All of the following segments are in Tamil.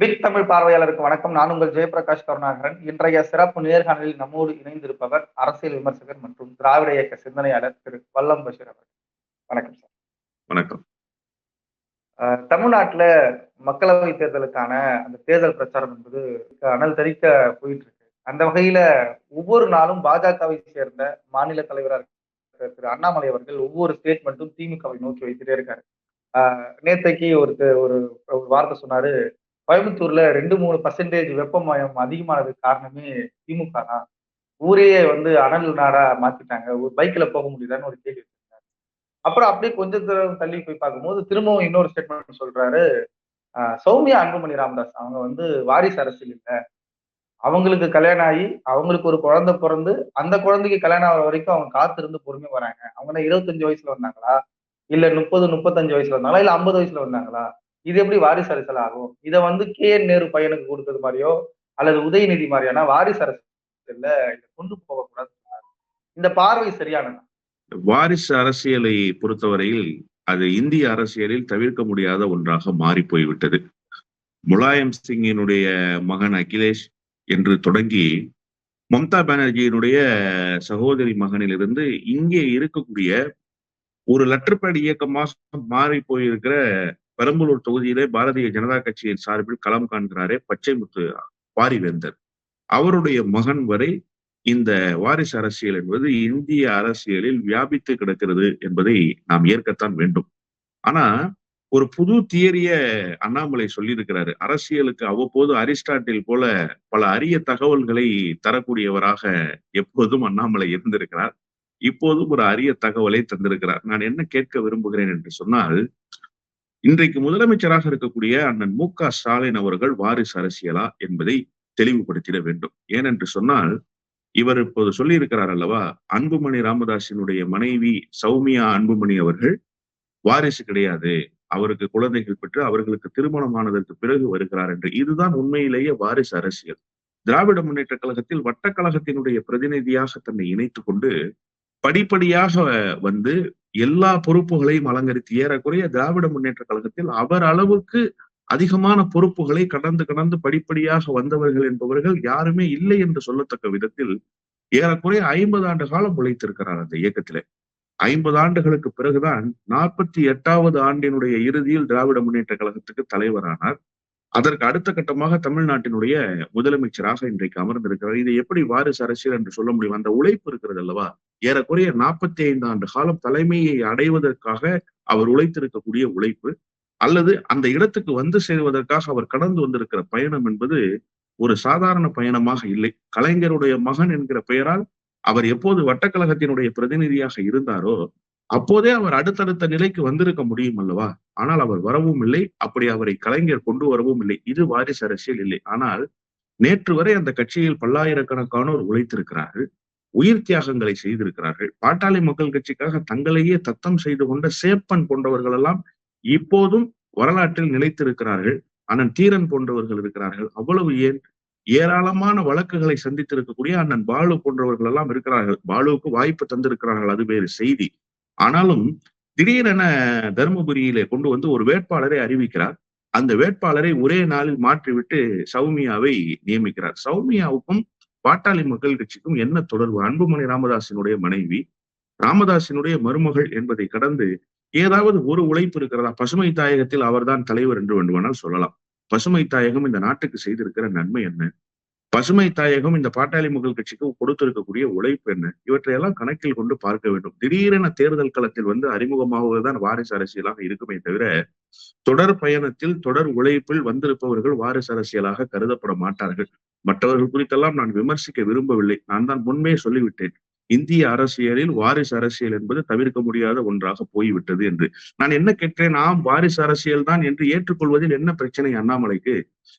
பிக் தமிழ் பார்வையாளருக்கு வணக்கம். நான் உங்கள் ஜெயபிரகாஷ் கருணாகரன். இன்றைய சிறப்பு நேர்காணலில் நம்மோடு இணைந்திருப்பவர் அரசியல் விமர்சகர் மற்றும் திராவிட இயக்க சிந்தனையாளர் திரு வல்லம் பஷீர் அவர்கள். வணக்கம் சார். வணக்கம். தமிழ்நாட்டுல மக்களவை தேர்தலுக்கான அந்த தேர்தல் பிரச்சாரம் என்பது அனல் தெறிக்க போயிட்டு இருக்கு அந்த வகையில ஒவ்வொரு நாளும் பாஜகவை சேர்ந்த மாநில தலைவராக இருக்கிற திரு அண்ணாமலை அவர்கள் ஒவ்வொரு ஸ்டேட்மெண்ட்டும் திமுகவை நோக்கி வைத்துட்டே இருக்காரு. நேத்தைக்கு ஒரு ஒரு ஒரு வார்த்தை சொன்னாரு. கோயம்புத்தூர்ல ரெண்டு மூணு பர்சன்டேஜ் வெப்பமயம் அதிகமானதுக்கு காரணமே திமுக தான். ஊரையே வந்து அனல் நாடா மாத்திட்டாங்க. ஒரு பைக்ல போக முடியுதான்னு ஒரு கேள்வி வச்சிருக்காரு அப்புறம் அப்படியே கொஞ்ச தூரம் தள்ளி போய் பார்க்கும்போது திரும்பவும் இன்னொரு ஸ்டேட்மெண்ட் சொல்றாரு. சௌமியா அன்புமணி ராமதாஸ். அவங்க வந்து வாரிசு அரசியல் இல்லை. அவங்களுக்கு கல்யாணம் ஆகி அவங்களுக்கு ஒரு குழந்தை பிறந்து அந்த குழந்தைக்கு கல்யாணம் ஆகிற வரைக்கும் அவங்க காத்திருந்து பொறுமையா வராங்க. அவங்க இருபத்தஞ்சு வயசுல வந்தாங்களா? இல்ல முப்பது முப்பத்தஞ்சு வயசுல வந்தாங்களா? இல்ல ஐம்பது வயசுல வந்தாங்களா? இது எப்படி வாரிசு அரசியல் ஆகும்? இதை வந்து கே என் நேரு பையனுக்கு கொடுத்தது மாதிரியோ அல்லது உதயநிதி மாதிரியான வாரிசு அரசியல்ல இதை கொண்டு போகக்கூடாது இந்த பார்வை சரியானதா? வாரிசு அரசியலை பொறுத்தவரையில் அது இந்திய அரசியலில் தவிர்க்க முடியாத ஒன்றாக மாறி போய்விட்டது. முலாயம் சிங்கினுடைய மகன் அகிலேஷ் என்று தொடங்கி மம்தா பானர்ஜியினுடைய சகோதரி மகனிலிருந்து இங்கே இருக்கக்கூடிய ஒரு லெட்டர்பேட் இயக்கமாக மாறி போயிருக்கிற பெரம்பலூர் தொகுதியிலே பாரதிய ஜனதா கட்சியின் சார்பில் களம் காண்கிறாரே பச்சைமுத்து பாரிவேந்தர் அவருடைய மகன் வரை இந்த வாரிசு அரசியல் என்பது இந்திய அரசியலில் வியாபித்து கிடக்கிறது என்பதை நாம் ஏற்கத்தான் வேண்டும். ஆனா ஒரு புது தியரிய அண்ணாமலை சொல்லியிருக்கிறாரு. அரசியலுக்கு அவ்வப்போது அரிஸ்டாட்டில் போல பல அரிய தகவல்களை தரக்கூடியவராக எப்போதும் அண்ணாமலை இருந்திருக்கிறார். இப்போதும் ஒரு அரிய தகவலை தந்திருக்கிறார். நான் என்ன கேட்க விரும்புகிறேன் என்று சொன்னால் இன்றைக்கு முதலமைச்சராக இருக்கக்கூடிய அண்ணன் மு க ஸ்டாலின் அவர்கள் வாரிசு அரசியலா என்பதை தெளிவுபடுத்திட வேண்டும். ஏனென்று சொன்னால் இவர் இப்போது சொல்லி இருக்கிறார் அல்லவா அன்புமணி ராமதாசினுடைய மனைவி சௌமியா அன்புமணி அவர்கள் வாரிசு கிடையாது. அவருக்கு குழந்தைகள் பெற்று அவர்களுக்கு திருமணமானதற்கு பிறகு வருகிறார் என்று. இதுதான் உண்மையிலேயே வாரிசு அரசியல். திராவிட முன்னேற்ற கழகத்தில் வட்டக்கழகத்தினுடைய பிரதிநிதியாக தன்னை இணைத்துக் கொண்டு படிப்படியாக வந்து எல்லா பொறுப்புகளையும் அலங்கரித்து ஏறக்குறைய திராவிட முன்னேற்ற கழகத்தில் அவர் அளவுக்கு அதிகமான பொறுப்புகளை கடந்து கடந்து படிப்படியாக வந்தவர்கள் என்பவர்கள் யாருமே இல்லை என்று சொல்லத்தக்க விதத்தில் ஏறக்குறைய ஐம்பது ஆண்டு காலம் உழைத்திருக்கிறார் அந்த இயக்கத்திலே. ஐம்பது ஆண்டுகளுக்கு பிறகுதான் நாற்பத்தி எட்டாவது ஆண்டினுடைய இறுதியில் திராவிட முன்னேற்ற கழகத்துக்கு தலைவரானார். அதற்கு அடுத்த கட்டமாக தமிழ்நாட்டினுடைய முதலமைச்சராக இன்றைக்கு அமர்ந்திருக்கிறார். இதை எப்படி வாரிசு அரசியல் என்று சொல்ல முடியும்? அந்த உழைப்பு இருக்கிறது அல்லவா? ஏறக்குறைய நாற்பத்தி ஐந்து ஆண்டு காலம் தலைமையை அடைவதற்காக அவர் உழைத்திருக்கக்கூடிய உழைப்பு அல்லது அந்த இடத்துக்கு வந்து சேருவதற்காக அவர் கடந்து வந்திருக்கிற பயணம் என்பது ஒரு சாதாரண பயணமாக இல்லை. கலைஞருடைய மகன் என்கிற பெயரால் அவர் எப்போது வட்டக்கழகத்தினுடைய பிரதிநிதியாக இருந்தாரோ அப்போதே அவர் அடுத்தடுத்த நிலைக்கு வந்திருக்க முடியும் அல்லவா? ஆனால் அவர் வரவும் இல்லை. அப்படி அவரை கலைஞர் கொண்டு வரவும் இல்லை. இது வாரிசு அரசியல் இல்லை. ஆனால் நேற்று வரை அந்த கட்சியில் பல்லாயிரக்கணக்கானோர் உழைத்திருக்கிறார்கள். உயிர் தியாகங்களை செய்திருக்கிறார்கள். பாட்டாளி மக்கள் கட்சிக்காக தங்களையே தத்தம் செய்து கொண்ட சேப்பன் போன்றவர்கள் எல்லாம் இப்போதும் வரலாற்றில் நிலைத்திருக்கிறார்கள். அண்ணன் தீரன் போன்றவர்கள் இருக்கிறார்கள். அவ்வளவு ஏன்? ஏராளமான வழக்குகளை சந்தித்திருக்கக்கூடிய அண்ணன் பாலு போன்றவர்கள் எல்லாம் இருக்கிறார்கள். பாலுவுக்கு வாய்ப்பு தந்திருக்கிறார்கள். அது வேறு செய்தி. ஆனாலும் திடீரென தருமபுரியிலே கொண்டு வந்து ஒரு வேட்பாளரை அறிவிக்கிறார். அந்த வேட்பாளரை ஒரே நாளில் மாற்றிவிட்டு சௌமியாவை நியமிக்கிறார். சௌமியாவுக்கும் பாட்டாளி மக்கள் கட்சிக்கும் என்ன தொடர்பு? அன்புமணி ராமதாசினுடைய மனைவி ராமதாசினுடைய மருமகள் என்பதை கடந்து ஏதாவது ஒரு உழைப்பு இருக்கிறதா? பசுமை தாயகத்தில் அவர்தான் தலைவர் என்று வேண்டுமானால் சொல்லலாம். பசுமை தாயகம் இந்த நாட்டுக்கு செய்திருக்கிற நன்மை என்ன? பசுமை தாயகம் இந்த பாட்டாளி மக்கள் கட்சிக்கு கொடுத்திருக்கக்கூடிய உழைப்பு என்ன? இவற்றையெல்லாம் கணக்கில் கொண்டு பார்க்க வேண்டும். திடீரென தேர்தல் களத்தில் வந்து அறிமுகமாவதுதான் வாரிசு அரசியலாக இருக்குமே தவிர தொடர் பயணத்தில் தொடர் உழைப்பில் வந்திருப்பவர்கள் வாரிசு அரசியலாக கருதப்பட மாட்டார்கள். மற்றவர்கள் குறித்தெல்லாம் நான் விமர்சிக்க விரும்பவில்லை. நான் தான் முன்பே சொல்லிவிட்டேன். இந்திய அரசியலில் வாரிசு அரசியல் என்பது தவிர்க்க முடியாத ஒன்றாக போய்விட்டது என்று. நான் என்ன கேட்கிறேன்? ஆம் வாரிசு அரசியல் தான் என்று ஏற்றுக்கொள்வதில் என்ன பிரச்சனை அண்ணாமலைக்கு?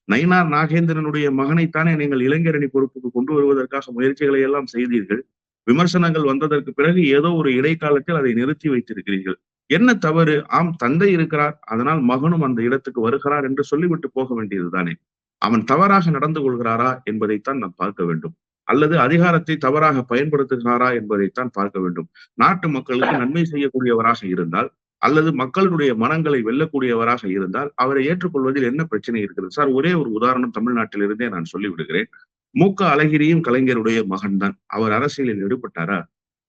நயினார் நாகேந்திரனுடைய மகனைத்தானே நீங்கள் இளைஞரணி பொறுப்புக்கு கொண்டு வருவதற்காக முயற்சிகளை எல்லாம் செய்தீர்கள். விமர்சனங்கள் வந்ததற்கு பிறகு ஏதோ ஒரு இடைக்காலத்தில் அதை நிறுத்தி வைத்திருக்கிறீர்கள். என்ன தவறு? ஆம் தந்தை இருக்கிறார். அதனால் மகனும் அந்த இடத்துக்கு வருகிறார் என்று சொல்லிவிட்டு போக வேண்டியதுதானே. அவன் தவறாக நடந்து கொள்கிறாரா என்பதைத்தான் நாம் பார்க்க வேண்டும். அல்லது அதிகாரத்தை தவறாக பயன்படுத்துகிறாரா என்பதைத்தான் பார்க்க வேண்டும். நாட்டு மக்களுக்கு நன்மை செய்யக்கூடியவராக இருந்தால் அல்லது மக்களுடைய மனங்களை வெல்லக்கூடியவராக இருந்தால் அவரை ஏற்றுக்கொள்வதில் என்ன பிரச்சனை இருக்கிறது? சார் ஒரே ஒரு உதாரணம் தமிழ்நாட்டிலிருந்தே நான் சொல்லிவிடுகிறேன். மு க அழகிரியும் கலைஞருடைய மகன்தான். அவர் அரசியலில் ஈடுபட்டாரா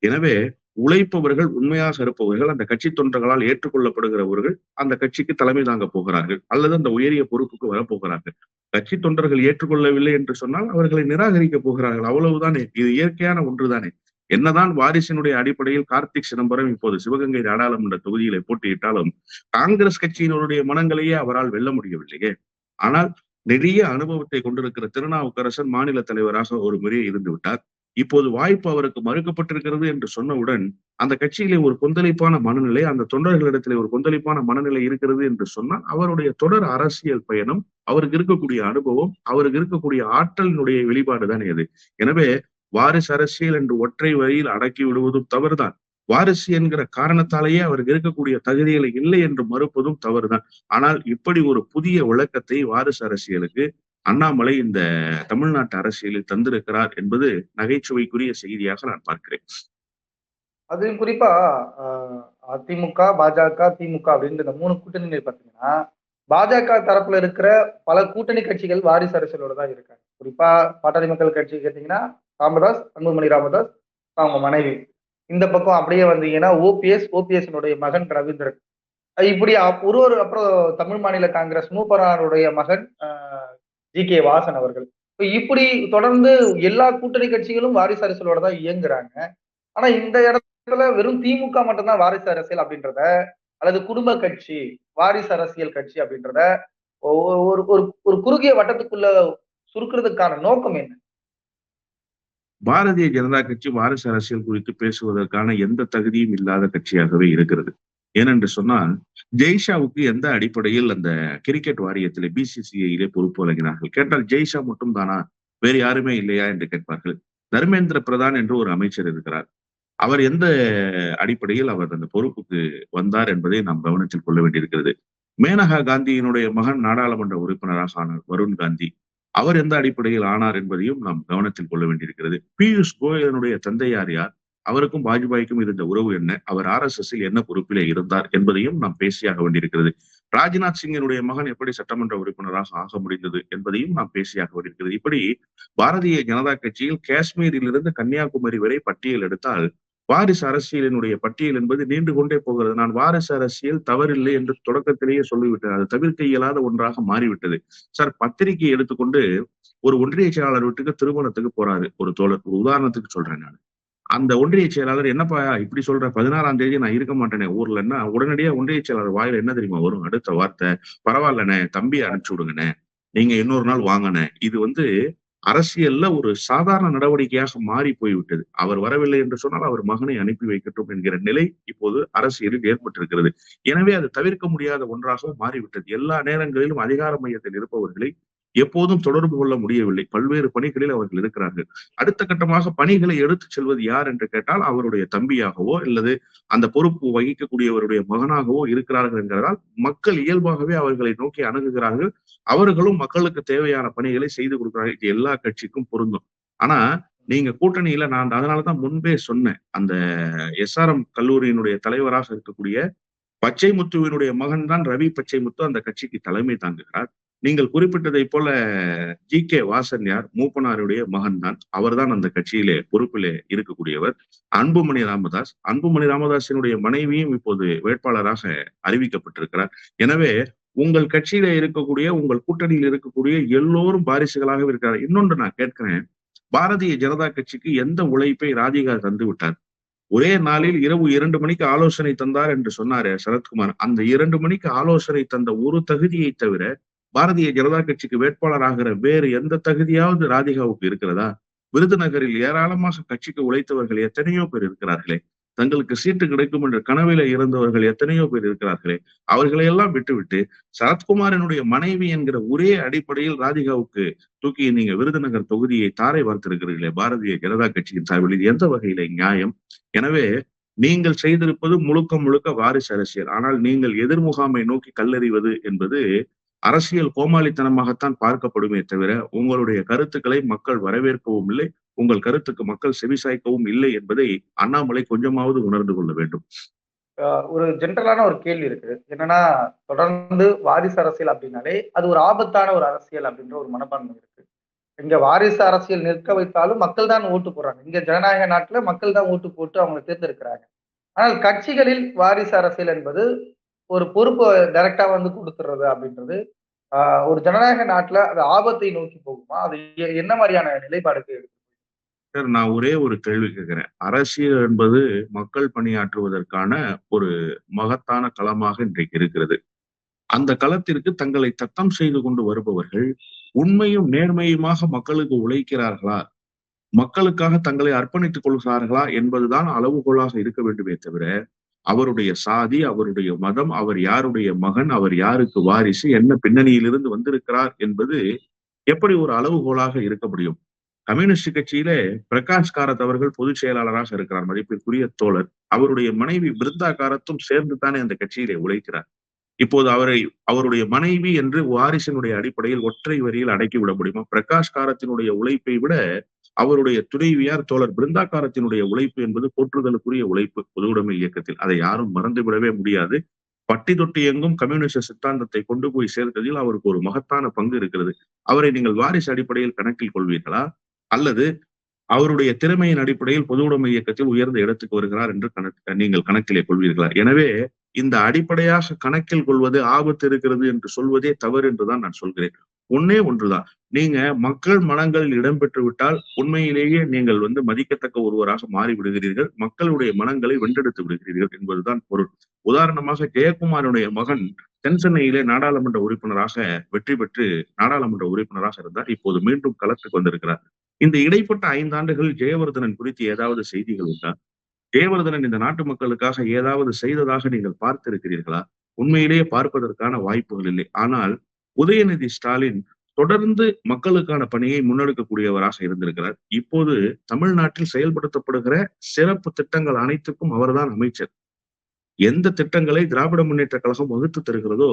எனவே உழைப்பவர்கள் உண்மையாக இருப்பவர்கள் அந்த கட்சி தொண்டர்களால் ஏற்றுக்கொள்ளப்படுகிறவர்கள் அந்த கட்சிக்கு தலைமை தாங்க போகிறார்கள். அல்லது அந்த உயரிய பொறுப்புக்கு வரப்போகிறார்கள் கட்சி தொண்டர்கள் ஏற்றுக்கொள்ளவில்லை என்று சொன்னால் அவர்களை நிராகரிக்க போகிறார்கள். அவ்வளவுதானே. இது இயற்கையான ஒன்றுதானே. என்னதான் வாரிசினுடைய அடிப்படையில் கார்த்திக் சிதம்பரம் இப்போது சிவகங்கை நாடாளுமன்ற தொகுதிகளை போட்டியிட்டாலும் காங்கிரஸ் கட்சியினருடைய மனங்களையே அவரால் வெல்ல முடியவில்லையே. ஆனால் நிறைய அனுபவத்தை கொண்டிருக்கிற திருநாவுக்கரசன் மாநில தலைவராக ஒரு முறையை இருந்து விட்டார் இப்போது வாய்ப்பு அவருக்கு மறுக்கப்பட்டிருக்கிறது என்று சொன்னவுடன் அந்த கட்சியிலே ஒரு கொந்தளிப்பான மனநிலை அந்த தொண்டர்களிடத்திலே ஒரு கொந்தளிப்பான மனநிலை இருக்கிறது என்று சொன்னால் அவருடைய தொடர் அரசியல் பயணம் அவருக்கு இருக்கக்கூடிய அனுபவம் அவருக்கு இருக்கக்கூடிய ஆற்றலினுடைய வெளிப்பாடு தானே அது. எனவே வாரிசு அரசியல் என்று ஒற்றை வரியில் அடக்கி விடுவதும் தவறுதான். வாரிசு என்கிற காரணத்தாலேயே அவருக்கு இருக்கக்கூடிய தகுதிகளை இல்லை என்று மறுப்பதும் தவறுதான். ஆனால் இப்படி ஒரு புதிய விளக்கத்தை வாரிசு அரசியலுக்கு அண்ணாமலை இந்த தமிழ்நாட்டு அரசியலில் தந்திருக்கிறார் என்பது நகைச்சுவைக்குரிய செய்தியாக நான் பார்க்கிறேன். அது குறிப்பா அதிமுக பாஜக திமுக அப்படின்ற இந்த மூணு கூட்டணிகள் பார்த்தீங்கன்னா பாஜக தரப்புல இருக்கிற பல கூட்டணி கட்சிகள் வாரிசு அரசியலோட தான் இருக்காங்க. குறிப்பா பாட்டாளி மக்கள் கட்சி கேட்டீங்கன்னா ராமதாஸ் அன்புமணி ராமதாஸ் அவங்க மனைவி. இந்த பக்கம் அப்படியே வந்தீங்கன்னா ஓபிஎஸ் ஓபிஎஸ்னுடைய மகன் ரவீந்திரன். இப்படி ஒரு ஒரு அப்புறம் தமிழ் மாநில காங்கிரஸ் மூப்பரானுடைய மகன் ஜி கே வாசன் அவர்கள். இப்படி தொடர்ந்து எல்லா கூட்டணி கட்சிகளும் வாரிசு அரசியலோட தான் இயங்குறாங்க. ஆனா இந்த இடத்துல வெறும் திமுக மட்டும்தான் வாரிசு அரசியல் அப்படின்றத அல்லது குடும்ப கட்சி வாரிசு அரசியல் கட்சி அப்படின்றத ஒரு ஒரு ஒரு குறுகிய வட்டத்துக்குள்ள சுருக்குறதுக்கான நோக்கம் என்ன? பாரதிய ஜனதா கட்சி வாரிசு அரசியல் குறித்து பேசுவதற்கான எந்த தகுதியும் இல்லாத கட்சியாகவே இருக்கிறது. ஏனென்று சொன்னால் ஜெய்ஷாவுக்கு எந்த அடிப்படையில் அந்த கிரிக்கெட் வாரியத்திலே பிசிசிஐயிலே பொறுப்பு வழங்கினார்கள்? கேட்டால் ஜெய்ஷா மட்டும் தானா வேறு யாருமே இல்லையா? என்று கேட்பார்கள். தர்மேந்திர பிரதான் என்று ஒரு அமைச்சர் இருக்கிறார். அவர் எந்த அடிப்படையில் அவர் அந்த பொறுப்புக்கு வந்தார் என்பதை நாம் கவனத்தில் கொள்ள வேண்டியிருக்கிறது. மேனகா காந்தியினுடைய மகன் நாடாளுமன்ற உறுப்பினராக ஆனார் வருண் காந்தி. அவர் எந்த அடிப்படையில் ஆனார் என்பதையும் நாம் கவனத்தில் கொள்ள வேண்டியிருக்கிறது. பியூஷ் கோயலனுடைய தந்தையார் யார்? அவருக்கும் வாஜ்பாய்க்கும் இருந்த உறவு என்ன? அவர் ஆர் எஸ் எஸ் என்ன பொறுப்பிலே இருந்தார் என்பதையும் நாம் பேசியாக வேண்டியிருக்கிறது ராஜ்நாத் சிங்கினுடைய மகன் எப்படி சட்டமன்ற உறுப்பினராக ஆக முடிந்தது என்பதையும் நாம் பேசியாக வேண்டியிருக்கிறது இப்படி பாரதிய ஜனதா கட்சியில் காஷ்மீரிலிருந்து கன்னியாகுமரி வரை பட்டியல் எடுத்தால் வாரிசு அரசியலினுடைய பட்டியல் என்பது நீண்டு கொண்டே போகிறது. நான் வாரிசு அரசியல் தவறில்லை என்று தொடக்கத்திலேயே சொல்லிவிட்டேன். அது தவிர்க்க இயலாத ஒன்றாக மாறிவிட்டது. சார் பத்திரிகை எடுத்துக்கொண்டு ஒரு ஒன்றிய செயலாளர் வீட்டுக்கு திருமணத்துக்கு போறாரு ஒரு தோழர். ஒரு உதாரணத்துக்கு சொல்றேன் நான். அந்த ஒன்றிய செயலாளர் என்னப்பா இப்படி சொல்ற? பதினாறாம் தேதி நான் இருக்க மாட்டேனே ஊர்லன்னா உடனடியா ஒன்றிய செயலாளர் வாயில என்ன தெரியுமா வரும்? அடுத்த வார்த்தை பரவாயில்லண்ணே தம்பியை அனுப்பிச்சு விடுங்கண்ணே நீங்க இன்னொரு நாள் வாங்கண்ணே. இது வந்து அரசியல்ல ஒரு சாதாரண நடவடிக்கையாக மாறி போய்விட்டது. அவர் வரவில்லை என்று சொன்னால் அவர் மகனை அனுப்பி வைக்கட்டும் என்கிற நிலை இப்போது அரசியலில் ஏற்பட்டிருக்கிறது. எனவே அது தவிர்க்க முடியாத ஒன்றாக மாறிவிட்டது. எல்லா நேரங்களிலும் அதிகார மையத்தில் இருப்பவர்களை எப்போதும் தொடர்பு கொள்ள முடியவில்லை. பல்வேறு பணிகளில் அவர்கள் இருக்கிறார்கள். அடுத்த கட்டமாக பணிகளை எடுத்துச் செல்வது யார் என்று கேட்டால் அவருடைய தம்பியாகவோ அல்லது அந்த பொறுப்பு வகிக்கக்கூடியவருடைய மகனாகவோ இருக்கிறார்கள் என்கிறதால் மக்கள் இயல்பாகவே அவர்களை நோக்கி அணுகுகிறார்கள். அவர்களும் மக்களுக்கு தேவையான பணிகளை செய்து கொடுக்கிறார்கள். இது எல்லா கட்சிக்கும் பொருந்தும். ஆனா நீங்க கூட்டணியில நான் அதனாலதான் முன்பே சொன்னேன். அந்த எஸ்ஆர்எம் கல்லூரியினுடைய தலைவராக இருக்கக்கூடிய பச்சைமுத்துவினுடைய மகன் தான் ரவி பச்சைமுத்து அந்த கட்சிக்கு தலைமை தாங்குகிறார். நீங்கள் குறிப்பிட்டதை போல ஜி கே வாசன் யார் மூப்பனாருடைய மகன் தான். அவர்தான் அந்த கட்சியிலே பொறுப்பிலே இருக்கக்கூடியவர். அன்புமணி ராமதாஸ் அன்புமணி ராமதாஸினுடைய மனைவியும் இப்போது வேட்பாளராக அறிவிக்கப்பட்டிருக்கிறார். எனவே உங்கள் கட்சியில இருக்கக்கூடிய உங்கள் கூட்டணியில் இருக்கக்கூடிய எல்லோரும் பாரிசுகளாகவே இருக்கிறார். இன்னொன்று நான் கேட்கிறேன். பாரதிய ஜனதா கட்சிக்கு எந்த உழைப்பை ராதிகா தந்து விட்டார்? ஒரே நாளில் இரவு இரண்டு மணிக்கு ஆலோசனை தந்தார் என்று சொன்னாரு சரத்குமார். அந்த இரண்டு மணிக்கு ஆலோசனை தந்த ஒரு தகுதியை தவிர பாரதிய ஜனதா கட்சிக்கு வேட்பாளராகிற வேறு எந்த தகுதியாவது ராதிகாவுக்கு இருக்கிறதா? விருதுநகரில் ஏராளமாக கட்சிக்கு உழைத்தவர்கள் எத்தனையோ பேர் இருக்கிறார்களே. தங்களுக்கு சீட்டு கிடைக்கும் என்ற கனவில இருந்தவர்கள் எத்தனையோ பேர் இருக்கிறார்களே. அவர்களை எல்லாம் விட்டுவிட்டு சரத்குமாரனுடைய மனைவி என்கிற ஒரே அடிப்படையில் ராதிகாவுக்கு தூக்கி நீங்க விருதுநகர் தொகுதியை தாரை வார்த்திருக்கிறீர்களே. பாரதிய ஜனதா கட்சியின் சார்பில் இது எந்த வகையில நியாயம்? எனவே நீங்கள் செய்திருப்பது முழுக்க முழுக்க வாரிசு அரசியல். ஆனால் நீங்கள் எதிர்முகாமை நோக்கி கல்லறிவது என்பது அரசியல் கோமாளித்தனமாகத்தான் பார்க்கப்படுமே தவிர உங்களுடைய கருத்துக்களை மக்கள் வரவேற்கவும் இல்லை உங்கள் கருத்துக்கு மக்கள் செவிசாய்க்கவும் இல்லை என்பதை அண்ணாமலை கொஞ்சமாவது உணர்ந்து கொள்ள வேண்டும். ஒரு ஜென்ரலான ஒரு கேள்வி இருக்கு என்னன்னா தொடர்ந்து வாரிசு அரசியல் அப்படின்னாலே அது ஒரு ஆபத்தான ஒரு அரசியல் அப்படின்ற ஒரு மனப்பான்மை இருக்கு. இங்க வாரிசு அரசியல் நிற்க வைத்தாலும் மக்கள் தான் ஓட்டு போடுறாங்க. இங்க ஜனநாயக நாட்டுல மக்கள் தான் ஓட்டு போட்டு அவங்களை தேர்ந்தெடுக்கிறாங்க. ஆனால் கட்சிகளில் வாரிசு அரசியல் என்பது ஒரு பொறுப்பை டைரக்டா வந்து கொடுத்துறது அப்படின்றது ஆஹ் ஒரு ஜனநாயக நாட்டுல அது ஆபத்தை நோக்கி போகுமா? அது என்ன மாதிரியான நிலைப்பாடுக்கு சார் நான் ஒரே ஒரு கேள்வி கேட்கிறேன். அரசியல் என்பது மக்கள் பணியாற்றுவதற்கான ஒரு மகத்தான களமாக இன்றைக்கு இருக்கிறது. அந்த களத்திற்கு தங்களை தத்தம் செய்து கொண்டு வருபவர்கள் உண்மையும் நேர்மையுமாக மக்களுக்கு உழைக்கிறார்களா? மக்களுக்காக தங்களை அர்ப்பணித்துக் கொள்கிறார்களா என்பதுதான் அளவுகோலாக இருக்க வேண்டுமே தவிர அவருடைய சாதி அவருடைய மதம் அவர் யாருடைய மகன் அவர் யாருக்கு வாரிசு என்ன பின்னணியிலிருந்து வந்திருக்கிறார் என்பது எப்படி ஒரு அளவுகோலாக இருக்க முடியும்? கம்யூனிஸ்ட் கட்சியிலே பிரகாஷ் காரத் அவர்கள் பொதுச் செயலாளராக இருக்கிறார் மதிப்பிற்குரிய தோழர். அவருடைய மனைவி பிருந்தா காரத்தும் சேர்ந்து தானே அந்த கட்சியிலே உழைக்கிறார். இப்போது அவரை அவருடைய மனைவி என்று வாரிசினுடைய அடிப்படையில் ஒற்றை வரியில் அடக்கி விட முடியுமா? பிரகாஷ் காரத்தினுடைய உழைப்பை விட அவருடைய துணைவியார் தோழர் பிருந்தாக்காரத்தினுடைய உழைப்பு என்பது போற்றுதலுக்குரிய உழைப்பு பொதுவுடைமை இயக்கத்தில். அதை யாரும் மறந்துவிடவே முடியாது. பட்டி தொட்டி எங்கும் கம்யூனிஸ்ட் சித்தாந்தத்தை கொண்டு போய் சேர்த்ததில் அவருக்கு ஒரு மகத்தான பங்கு இருக்கிறது. அவரை நீங்கள் வாரிசு அடிப்படையில் கணக்கில் கொள்வீர்களா? அல்லது அவருடைய திறமையின் அடிப்படையில் பொதுவுடைமை இயக்கத்தில் உயர்ந்த இடத்துக்கு வருகிறார் என்று கணக்கு நீங்கள் கணக்கிலே கொள்வீர்களா? எனவே இந்த அடிப்படையாக கணக்கில் கொள்வது ஆபத்து இருக்கிறது என்று சொல்வதே தவறு என்றுதான் நான் சொல்கிறேன். ஒன்னே ஒன்றுதான். நீங்க மக்கள் மனங்களில் இடம்பெற்று விட்டால் உண்மையிலேயே நீங்கள் வந்து மதிக்கத்தக்க ஒருவராக மாறி விடுகிறீர்கள் மக்களுடைய மனங்களை வென்றெடுத்து விடுகிறீர்கள் என்பதுதான் பொருள். உதாரணமாக ஜெயக்குமாருடைய மகன் தென்சென்னையிலே நாடாளுமன்ற உறுப்பினராக வெற்றி பெற்று நாடாளுமன்ற உறுப்பினராக இருந்தார். இப்போது மீண்டும் களத்துக்கு வந்திருக்கிறார். இந்த இடைப்பட்ட ஐந்தாண்டுகள் ஜெயவர்தனன் குறித்து ஏதாவது செய்திகள் உண்டா? ஜெயவர்தனன் இந்த நாட்டு மக்களுக்காக ஏதாவது செய்ததாக நீங்கள் பார்த்திருக்கிறீர்களா? உண்மையிலேயே பார்ப்பதற்கான வாய்ப்புகள் இல்லை. ஆனால் உதயநிதி ஸ்டாலின் தொடர்ந்து மக்களுக்கான பணியை முன்னெடுக்கக்கூடியவராக இருந்திருக்கிறார். இப்போது தமிழ்நாட்டில் செயல்படுத்தப்படுகிற சிறப்பு திட்டங்கள் அனைத்துக்கும் அவர்தான் அமைச்சர். எந்த திட்டங்களை திராவிட முன்னேற்ற கழகம் வகுத்து தருகிறதோ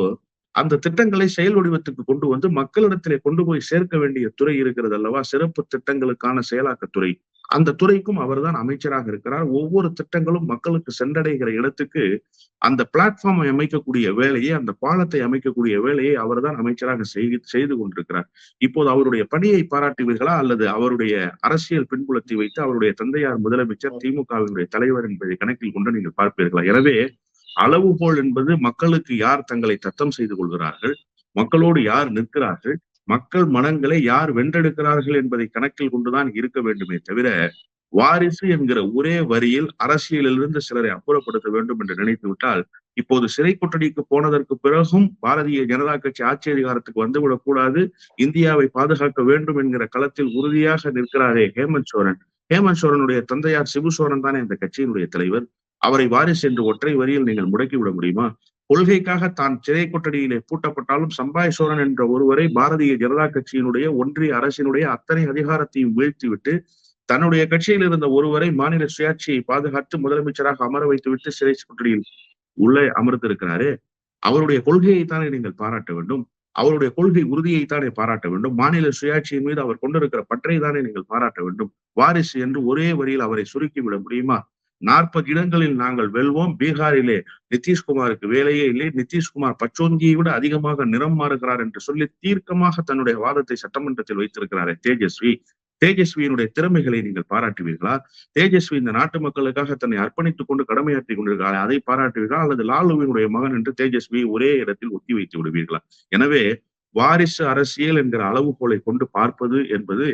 அந்த திட்டங்களை செயல் வடிவத்துக்கு கொண்டு வந்து மக்களிடத்திலே கொண்டு போய் சேர்க்க வேண்டிய துறை இருக்கிறது அல்லவா? சிறப்பு திட்டங்களுக்கான செயலாக்கத்துறை அந்த துறைக்கும் அவர்தான் அமைச்சராக இருக்கிறார். ஒவ்வொரு திட்டங்களும் மக்களுக்கு சென்றடைகிற இடத்துக்கு அந்த பிளாட்ஃபார்மை அமைக்கக்கூடிய வேலையை அந்த பாலத்தை அமைக்கக்கூடிய வேலையை அவர்தான் அமைச்சராக செய்து செய்து கொண்டிருக்கிறார். இப்போது அவருடைய பணியை பாராட்டுவீர்களா? அல்லது அவருடைய அரசியல் பின்புலத்தை வைத்து அவருடைய தந்தையார் முதலமைச்சர் திமுகவினுடைய தலைவர் என்பதை கணக்கில் கொண்டு நீங்கள் பார்ப்பீர்களா? எனவே அளவுகோல் என்பது மக்களுக்கு யார் தங்களை தத்தம் செய்து கொள்கிறார்கள்? மக்களோடு யார் நிற்கிறார்கள்? மக்கள் மனங்களை யார் வென்றெடுக்கிறார்கள் என்பதை கணக்கில் கொண்டுதான் இருக்க வேண்டுமே தவிர வாரிசு என்கிற ஒரே வரியில் அரசியலிலிருந்து சிலரை அப்புறப்படுத்த வேண்டும் என்று நினைத்து விட்டால் இப்போது சிறை கொட்டடிக்கு போனதற்கு பிறகும் பாரதிய ஜனதா கட்சி ஆட்சி அதிகாரத்துக்கு வந்துவிடக் கூடாது இந்தியாவை பாதுகாக்க வேண்டும் என்கிற களத்தில் உறுதியாக நிற்கிறாரே ஹேமந்த் சோரன். ஹேமந்த் சோரனுடைய தந்தையார் சிபு சோரன் தானே இந்த கட்சியினுடைய தலைவர்? அவரை வாரிசு என்று ஒற்றை வரியில் நீங்கள் முடக்கிவிட முடியுமா? கொள்கைக்காக தான் சிறை கொட்டடியிலே பூட்டப்பட்டாலும் சம்பாய் சோரன் என்ற ஒருவரை பாரதிய ஜனதா கட்சியினுடைய ஒன்றிய அரசினுடைய அத்தனை அதிகாரத்தையும் வீழ்த்திவிட்டு தன்னுடைய கட்சியில் இருந்த ஒருவரை மாநில சுயாட்சியை பாதுகாத்து முதலமைச்சராக அமர வைத்துவிட்டு சிறை கொட்டடியில் உள்ளே அமர்ந்திருக்கிறாரே. அவருடைய கொள்கையைத்தானே நீங்கள் பாராட்ட வேண்டும். அவருடைய கொள்கை உறுதியைத்தானே பாராட்ட வேண்டும். மாநில சுயாட்சியின் மீது அவர் கொண்டிருக்கிற பற்றை தானே நீங்கள் பாராட்ட வேண்டும். வாரிசு என்று ஒரே வரியில் அவரை சுருக்கிவிட முடியுமா? நாற்பது இடங்களில் நாங்கள் வெல்வோம். பீகாரிலே நிதிஷ்குமாருக்கு வேலையே இல்லை. நிதிஷ்குமார் பச்சோந்தியை விட அதிகமாக நிறம் மாறுகிறார் என்று சொல்லி தீர்க்கமாக தன்னுடைய வாதத்தை சட்டமன்றத்தில் வைத்திருக்கிறாரே தேஜஸ்வி. தேஜஸ்வியினுடைய திறமைகளை நீங்கள் பாராட்டுவீர்களா? தேஜஸ்வி இந்த நாட்டு மக்களுக்காக தன்னை அர்ப்பணித்துக் கொண்டு கடமையாற்றி கொண்டிருக்கிறார் அதை பாராட்டுவீர்களா? அல்லது லாலுவினுடைய மகன் என்று தேஜஸ்வி ஒரே இடத்தில் ஒத்தி வைத்து விடுவீர்களா? எனவே வாரிசு அரசியல் என்கிற அளவுகோலை கொண்டு பார்ப்பது என்பது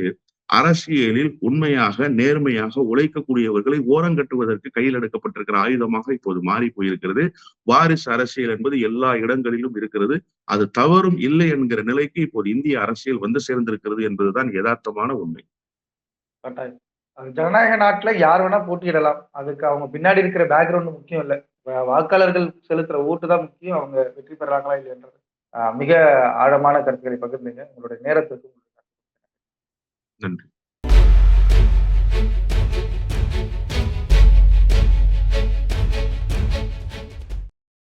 அரசியலில் உண்மையாக நேர்மையாக உழைக்கக்கூடியவர்களை ஓரங்கட்டுவதற்கு கையில் எடுக்கப்பட்டிருக்கிற ஆயுதமாக இப்போது மாறி போயிருக்கிறது. வாரிசு அரசியல் என்பது எல்லா இடங்களிலும் இருக்கிறது. அது தவறும் இல்லை என்கிற நிலைக்கு இப்போது இந்திய அரசியல் வந்து சேர்ந்திருக்கிறது என்பதுதான் யதார்த்தமான உண்மை. ஜனநாயக நாட்டுல யார் வேணா போட்டியிடலாம். அதுக்கு அவங்க பின்னாடி இருக்கிற பேக்ரவுண்ட் முக்கியம் இல்லை. வாக்காளர்கள் செலுத்துற ஓட்டு தான் முக்கியம். அவங்க வெற்றி பெறாங்களா இல்லைன்றது மிக ஆழமான கருத்துக்களை பகிர்ந்தீங்க. உங்களுடைய நேரத்துக்கு நன்றி